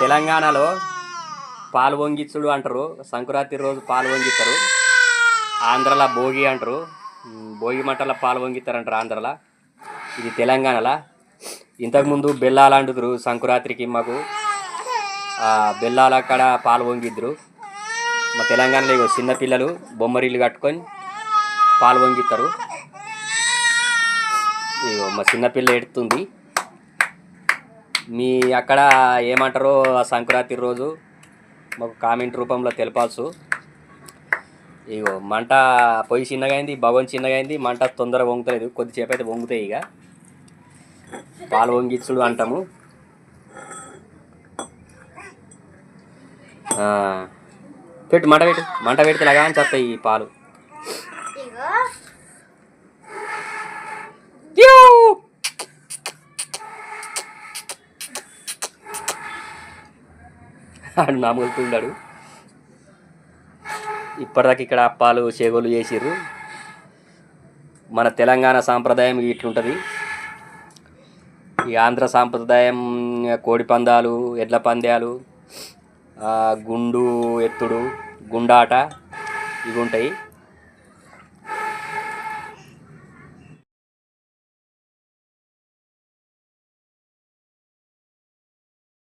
తెలంగాణలో పాలు పొంగిచ్చుడు అంటారు. సంక్రాంతి రోజు పాలు పొంగిస్తారు ఆంధ్రలో భోగి అంటారు. భోగి మంటల పాలు పొంగిస్తారు అంటారు ఆంధ్రలో. ఇది తెలంగాణలో. ఇంతకుముందు బెల్లాలు అంటున్నారు సంక్రాంతికి మాకు. బెల్లాల అక్కడ పాలు వంగిద్దరు. మా తెలంగాణలో ఇగో చిన్నపిల్లలు బొమ్మరీలు కట్టుకొని పాలు పొంగిస్తారు ఇగో మా చిన్నపిల్ల ఎడుతుంది. మీ అక్కడ ఏమంటారో సంక్రాంతి రోజు మాకు కామెంట్ రూపంలో తెలపాల్సు. ఇగో మంట పొయ్యి చిన్నగైంది భగవన్ చిన్నగైంది మంట తొందరగా వంగుతలేదు. కొద్దిసేపు అయితే వంగుతాయి ఇక పాలు వంగిచ్చుడు అంటాము. పెట్టు మంట పెట్టు మంట పెడితే లాగా అని చెప్తాయి ఈ పాలు. ఆడు నములుతున్నాడు ఇప్పటిదాకా ఇక్కడ అప్పాలు చేగోలు చేసిర్రు. మన తెలంగాణ సాంప్రదాయం ఇట్లుంటుంది. ఈ ఆంధ్ర సాంప్రదాయం కోడి పందాలు ఎడ్ల పందాలు గుండు ఎత్తుడు గుండాట ఇవి ఉంటాయి.